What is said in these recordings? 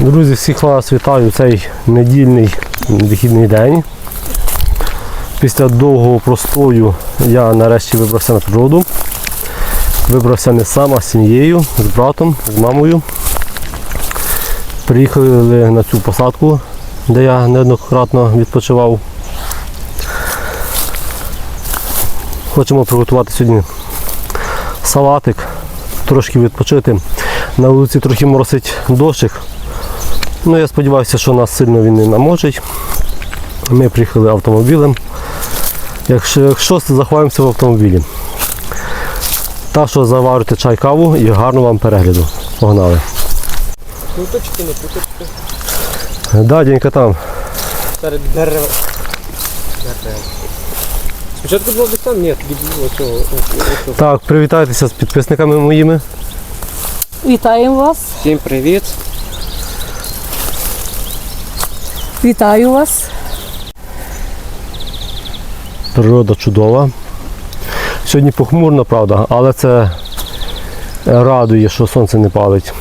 Друзі, всіх вас вітаю цей недільний вихідний день. Після довгого простою я нарешті вибрався на природу. Вибрався не сам, а з сім'єю, з братом, з мамою. Приїхали на цю посадку, де я неоднократно відпочивав. Хочемо приготувати сьогодні салатик, трошки відпочити. На вулиці трохи моросить дощик. Ну, я сподіваюся, що нас сильно він не наможить. Ми приїхали автомобілем. Якщо, якщо заховаємося в автомобілі. Так що заварюйте чай каву і гарного вам перегляду. Погнали. Куточки, не куточки. Да, Денька там. Серед дерев. Дерев. Спочатку було десь там, ні, тоді було цього. Так, привітайтеся з підписниками моїми. Вітаємо вас, Всім привіт. Вітаю вас. Природа чудова. Сьогодні похмурно, правда, але це радує, що сонце не палить.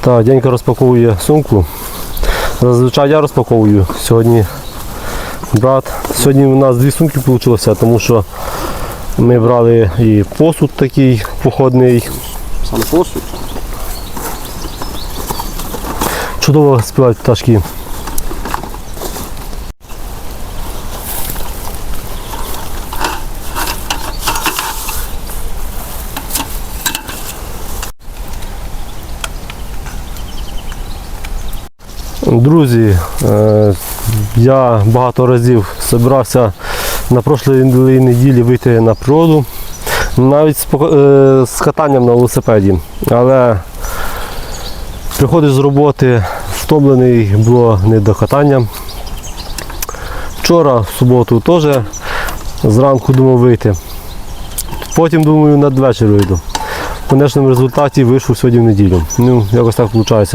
Так, Денька розпаковує сумку. Зазвичай я розпаковую. Сьогодні брат. Сьогодні у нас дві сумки вийшло, тому що ми брали і посуд такий походний. Сам посуд. Чудово співають пташки. Друзі, е, я багато разів збирався на прошлій неділі вийти на природу, навіть з е, з катанням на велосипеді. Але Приходиш з роботи, втомлений, було не до катання. Вчора, в суботу, теж зранку думав вийти. Потім думаю надвечір вийду. В конечному результаті вийшов сьогодні в неділю. Ну, якось так виходить.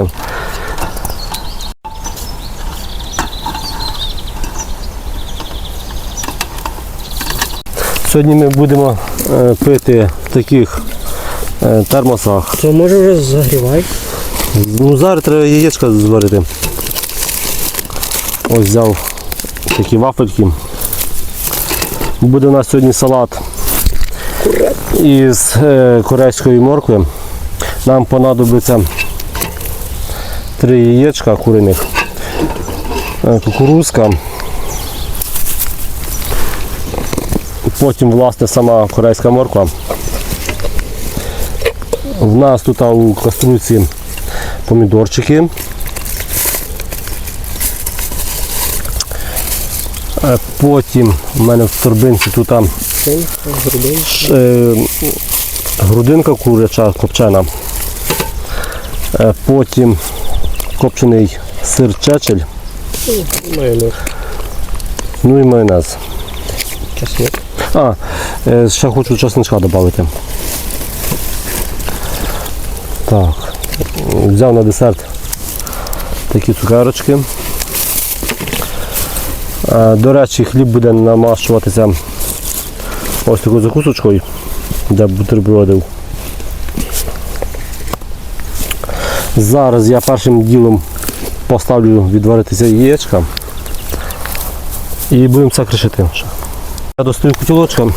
Сьогодні ми будемо е, пити в таких е, термосах. То може вже загрівай. Ну, зараз треба яєчка зварити. Ось взяв такі вафельки. Буде у нас сьогодні салат із е, корейської моркви. Нам понадобиться три яєчка куриних, кукурузка. Потім власне сама корейська морква. В нас тут у каструльці помідорчики. Е, Потім у мене в торбинці тут е, грудинка куряча копчена. Е, Потім копчений сир чечель, Майонез. ну і майонез. Чесник. А, е, ще хочу чесничка додати. Так, взяв на десерт такі цукерочки. Е, До речі, хліб буде намащуватися ось такою закусочкою, де бутербродив. Зараз я першим ділом поставлю відваритися яєчка і будемо це кришити. Я достаю котілочка.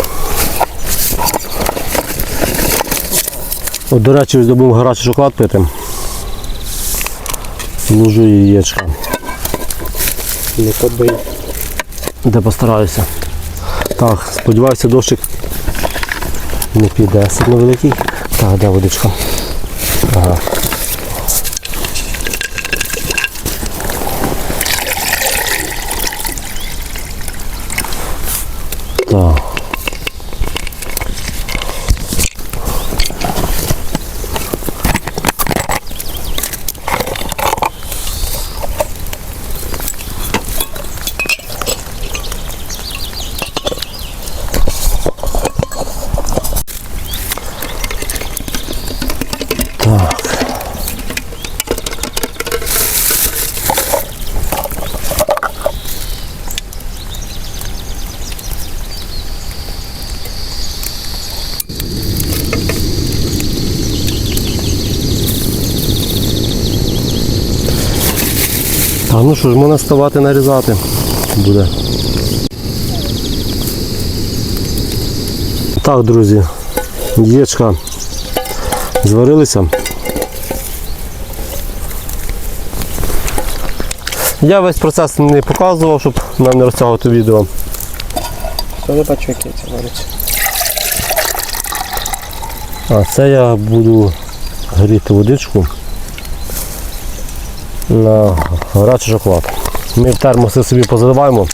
От, до речі, ось будемо гарячий шоколад пити. Ложу яєчка. Не побий. Де постараюся. Так, сподіваюся, дощик не піде сильно великий. Так, де водичка. Ага. А ну що ж, можна ставати нарізати буде. Так, друзі, яєчка зварилися. Я весь процес не показував, щоб нам не розтягувати відео. Які це вариться. А це я буду гріти водичку на гарячий шоколад. Ми в термоси собі позаливаємо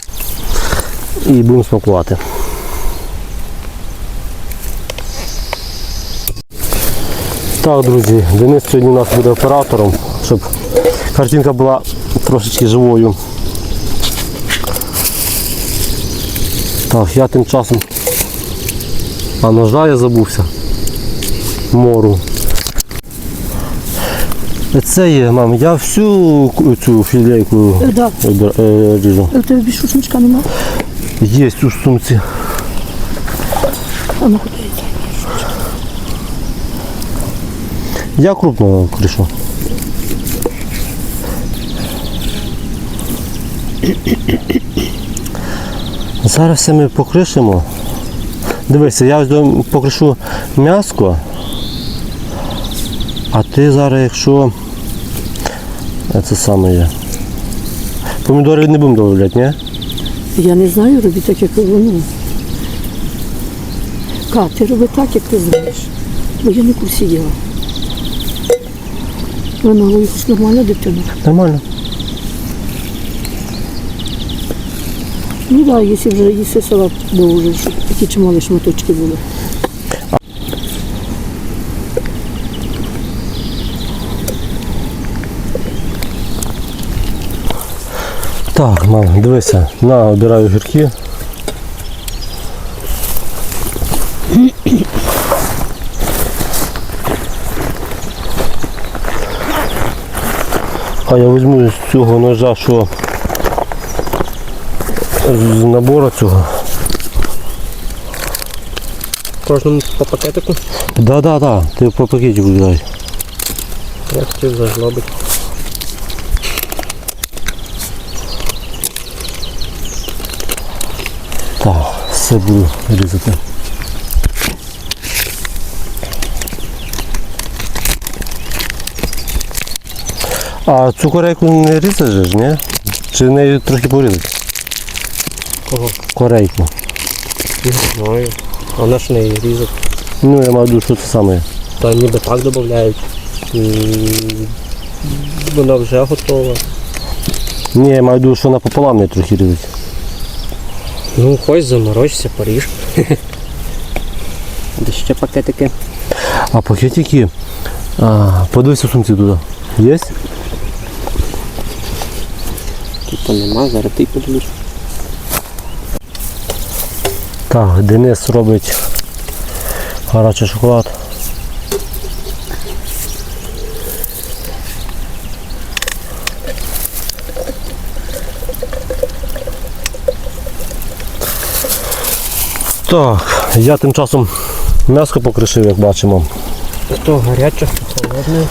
і будемо смакувати. Так, друзі, Денис сьогодні у нас буде оператором, щоб картинка була трошечки живою. Так, я тим часом. А ножа я забувся мору. Це є, мам, я всю цю філейку Е, Да. е, е, ріжу. У тебе більше шничка нема? Є у сумці. А ну куди йти? Я крупно крішу. Зараз все ми покришимо. Дивися, я ось до- покришу м'яско, а ти зараз, якщо е, це саме є. Помідори не будемо додавати, ні? Я не знаю, роби так, як воно. Ка, ти роби так, як ти знаєш. Бо я не курсі діла. Ви на голові хоч нормально. Ну так, да, якщо вже їси салат, бо вже такі чималі шматочки були. Так, мам, дивися, на, обираю гірки. А я візьму з цього ножа, що з набору цього. Кожному по пакетику. Да, да, да, ти по пакеті вибирай. Я хотів зажлобити. Так, все буду різати. А цю корейку не ж, ні? Чи нею трохи порізати? Кого? Корейку. Не знаю. Вона ж не різать. Ну, я маю виду, що це саме. Та ніби так додають. Вона вже готова. Ні, я маю виду, що напополам не трохи різати. Ну, хоч заморочся, поріж. Де ще пакетики? А пакетики. А, подивися в сумці туди. Є? Тут нема, зараз ти подивиш. Так, Денис робить гарячий шоколад. Так, я тим часом м'ясо покришив, як бачимо. Хто гаряче, хто холодне.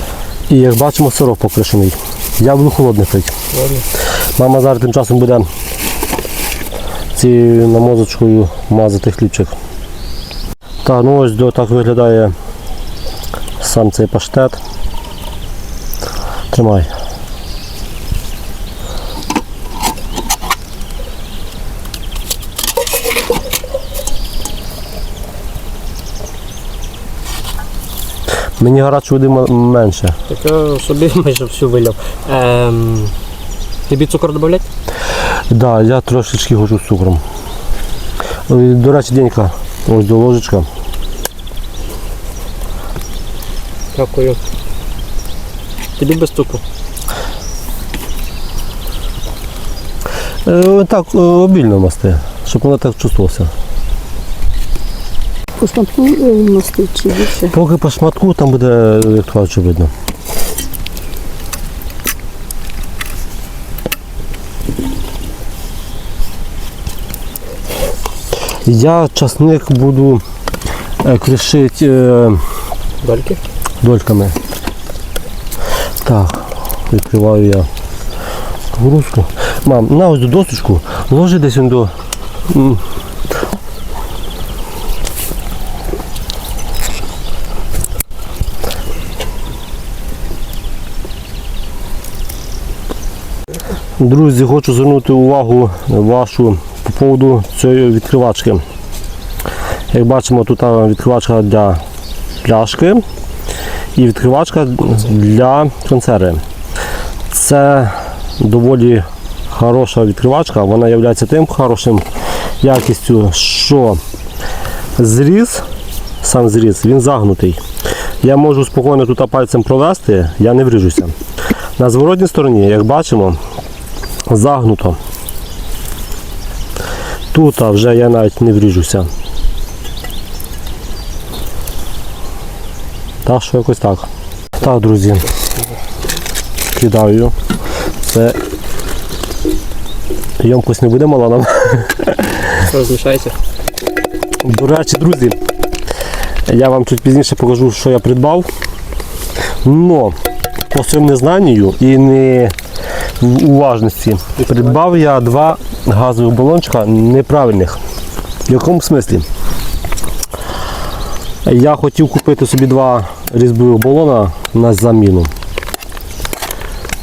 І як бачимо, сирок покришений. Я буду холодний. Холодне. Мама зараз тим часом буде цією намозочкою мазати хлібчик. Так, ну ось до так виглядає сам цей паштет. Тримай. Мені гарячої води менше. Так я собі майже всю виляв. Ем, тобі цукор додати? Так, да, я трошечки хочу з цукром. Е, До речі, денька, ось до ложечка. Дякую. Тобі без цукру. Е, Так, е, обільно масти, щоб воно так чувствувалося. По шматку е, мастить чи більше. Поки по шматку там буде, як то кажуть, видно. Я часник буду е, кришити е, Дольки. дольками. Так, відкриваю я Кукурузку. Мам, на ось до досочку, ложи десь до. Друзі, хочу звернути увагу вашу по поводу цієї відкривачки. Як бачимо, тут відкривачка для пляшки і відкривачка для консерви. Це доволі хороша відкривачка, вона є тим хорошим якістю, що зріз, сам зріз, він загнутий. Я можу спокійно тут пальцем провести, я не вріжуся. На зворотній стороні, як бачимо, загнуто. Тут а, вже я навіть не вріжуся. Так що якось так. Так, друзі. Кидаю. Це ємкость не буде мала нам. Розмішайся. До речі, друзі, я вам чуть пізніше покажу, що я придбав. Но по своєму незнанню і не уважності придбав я два газових балончика неправильних. В якому смислі? Я хотів купити собі два різьбових балона на заміну.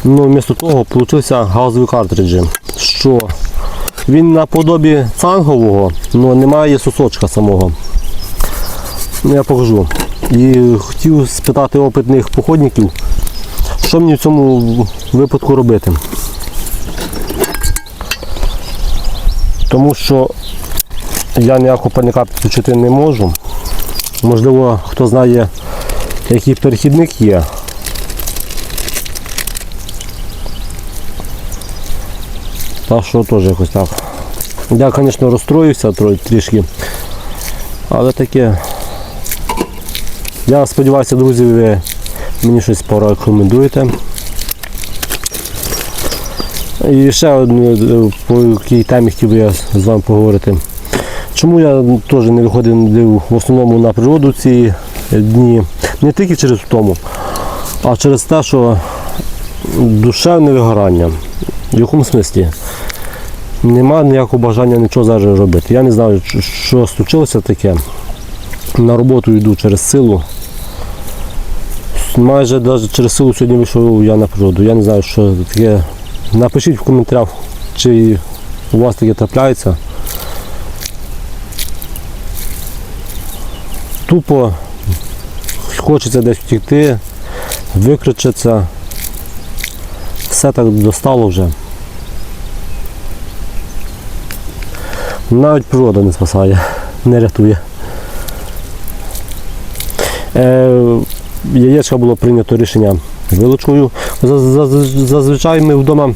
Ну, вмісто того получився газові картриджі. Що він наподобі цангового, але немає сосочка самого. Ну, я покажу. І хотів спитати опитних походників, що мені в цьому випадку робити. Тому що я ніякого парника підключити не можу. Можливо, хто знає, який перехідник є. Так що теж якось так. Я, звісно, розстроївся трішки. Але таке. Я сподіваюся, друзі, ви мені щось порекомендуєте. І ще одну, е, по якій темі хотів би я з вами поговорити. Чому я теж не виходив в основному на природу ці дні? Не тільки через тому, а через те, що душевне вигорання. В якому смислі? Нема ніякого бажання нічого зараз робити. Я не знаю, що случилося таке. На роботу йду через силу. Майже навіть через силу сьогодні вийшов я на природу. Я не знаю, що таке. Напишіть в коментарях, чи у вас таке трапляється. Тупо хочеться десь втікти, викричатися. Все так достало вже. Навіть природа не спасає, не рятує. Е, яєчка було прийнято рішення вилучкою. Заз- заз- Зазвичай ми вдома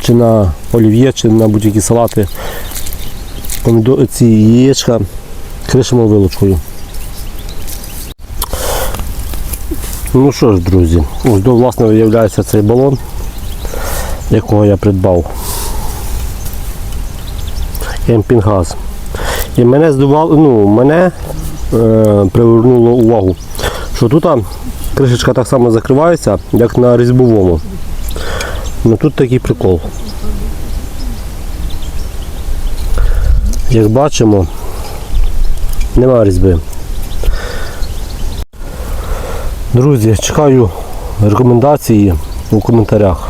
чи на олів'є, чи на будь-які салати ці яєчка кришимо вилучкою. Ну що ж, друзі, ось до власне виявляється цей балон, якого я придбав. Кемпінгаз. І мене здивувало, ну, мене е, привернуло увагу, що тут кришечка так само закривається, як на різьбовому. Ну тут такий прикол. Як бачимо, немає різьби. Друзі, чекаю рекомендації у коментарях.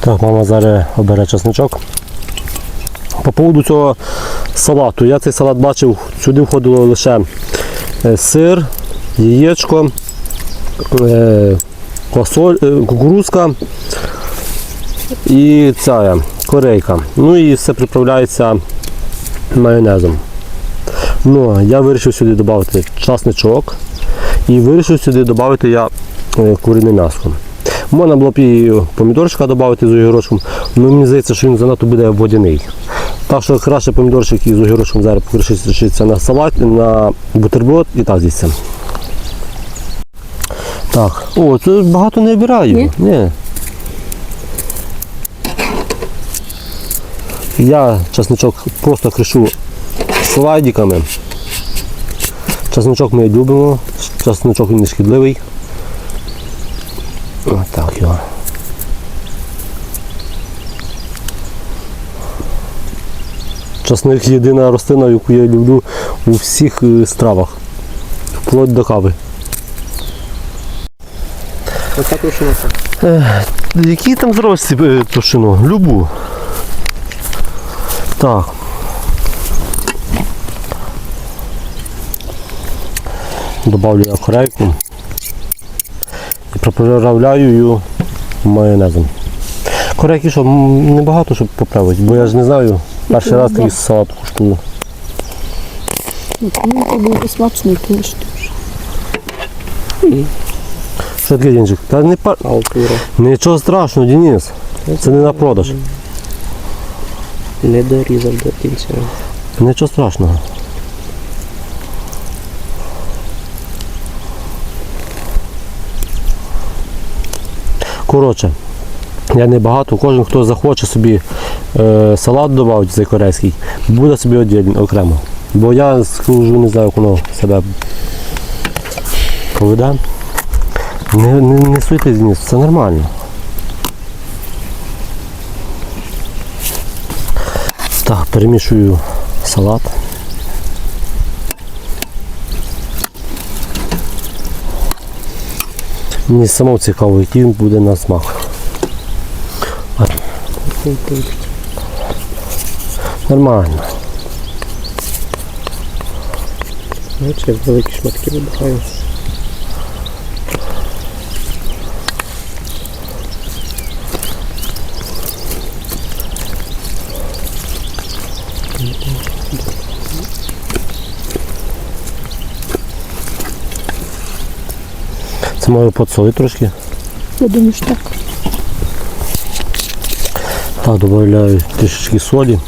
Так, мама зараз обере чесничок. По поводу цього салату. Я цей салат бачив, сюди входило лише е, сир, яєчко, е, квасоль, е, кукурузка і ця корейка. Ну і все приправляється майонезом. Ну, я вирішив сюди додати часничок і вирішив сюди додати я е, курине м'ясо. Можна було б і помідорчика додати з огірочком, але мені здається, що він занадто буде водяний. Так що краще помідорчик із огірочком зараз покришиться на салат, на бутерброд і так з'їсться. Так, о, це багато не обираю. Ні? Ні. Я чесночок просто кришу слайдиками. Чесночок ми любимо, чесночок він не шкідливий. Отак його. Часник єдина рослина, яку я люблю у всіх е, стравах. Вплоть до кави. Ось так рушилося. Які там зрості е, тушину? Любу. Так. Добавлю я корейку. І проправляю її майонезом. Корейки що, небагато, щоб поправити, бо я ж не знаю. Перший раз такий салат куштую. Ну, це буде смачний, звісно. Що таке Денчик? Та не пар... Алтура. Нічого страшного, Денис. Це не на продаж. Не дорізав до кінця. Нічого страшного. Коротше, я не багато, кожен, хто захоче собі салат додати цей корейський, буде собі віддільно, окремо. Бо я скажу, не знаю, воно себе поведе. Не, не, не суйте Денис, це нормально. Так, перемішую салат. Мені само цікаво, який буде на смак. Нормально. Бачиш, великі шматки видихаю. Це може подсолити трошки. Я думаю, що так. Так, додаю трішечки солі.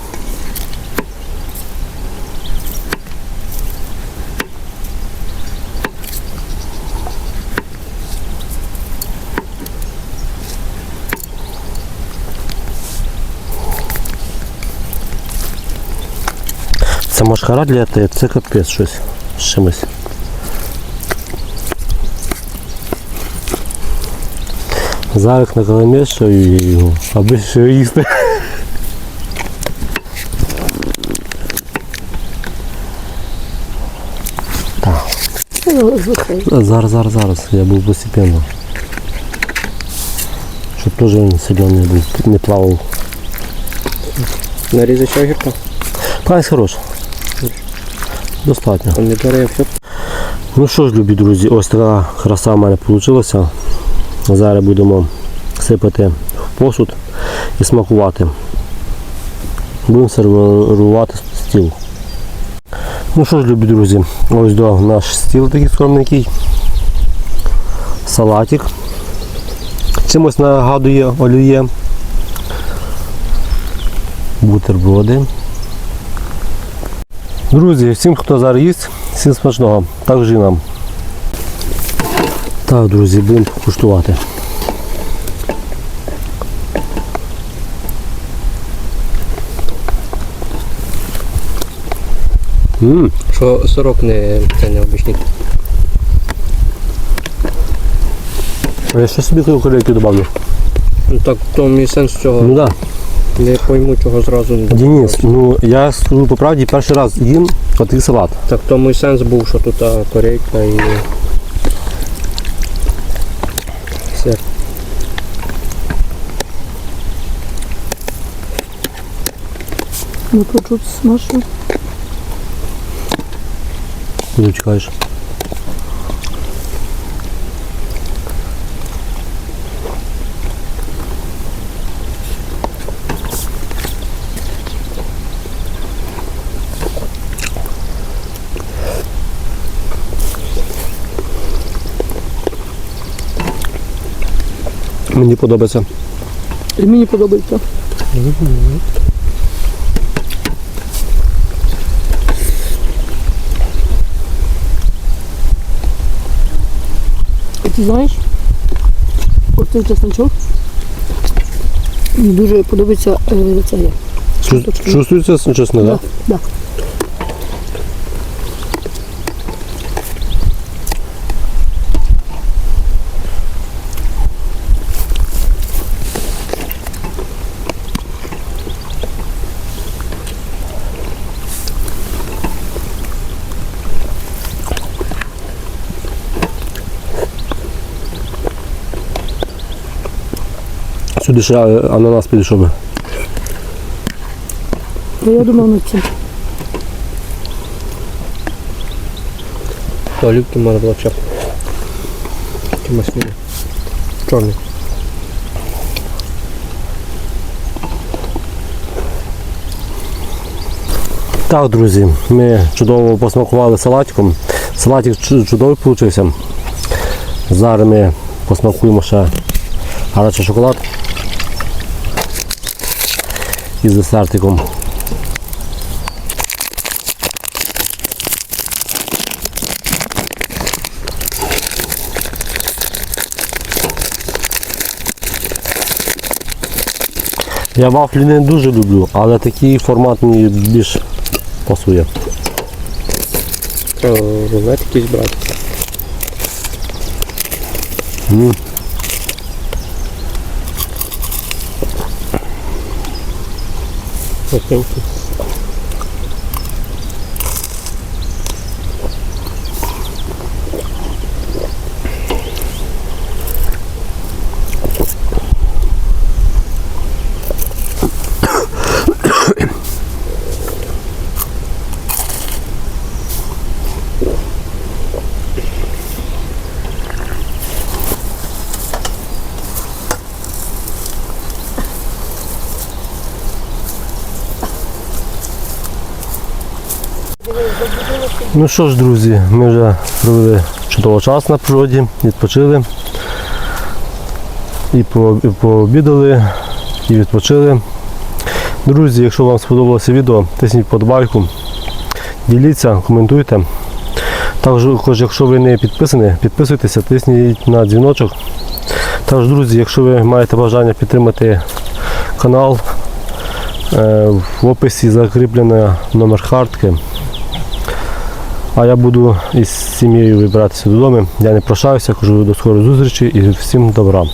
Це машкара для те, це капець щось з чимось. Зараз накаламішаю його, аби ще їсти. Ну, звичайно. Зараз, зараз, зараз. Я був постепенно. Щоб теж він сильно був, не плавав. Нарізай ще огірка. Прайс хорош. Достатньо. Все. Ну що ж, любі друзі, ось така краса в мене вийшла. Зараз будемо сипати в посуд і смакувати. Будемо сервірувати стіл. Ну що ж, любі друзі, ось до наш стіл такий скромненький. Салатик. Чимось нагадує оліє. Бутерброди. Друзі, всім, хто зараз їсть, всім смачного. Також і нам. Так, друзі, будемо куштувати. Ммм, Що сорок не це не обичний. а я ще собі колейки добавлю. Ну так в тому і сенс цього. Ну так. Да. Не пойму чого зразу не Денис, ну я скажу по правді, перший раз їм отакий салат. Так в тому і сенс був, що тут а, корейка і сир. Ну, почуть смачно. Куди чекаєш? Мені подобається. І мені подобається. А Ти знаєш, оцей чесночок мені дуже подобається е, це є. Чувствується чесно, так? Да, да. Е, ананас підійшов би. Ну, я думав над цим. То олівки можна було ще. Чимось мені. Чорний. Так, друзі, ми чудово посмакували салатиком. Салатик чудовий вийшов. Зараз ми посмакуємо ще гарячий шоколад із десертиком. Я вафлі не дуже люблю, але такий формат мені більш пасує. Треба рулет якийсь брати. М. Perfeito. Ну що ж, друзі, ми вже провели чудово час на природі, відпочили. І по- і пообідали, і відпочили. Друзі, якщо вам сподобалося відео, тисніть подобайку, діліться, коментуйте. Також, якщо ви не підписані, підписуйтеся, тисніть на дзвіночок. Також, друзі, якщо ви маєте бажання підтримати канал, е, в описі закріплено номер картки. А я буду із сім'єю вибиратися додому. Я не прощаюся, кажу до скорої зустрічі і всім добра.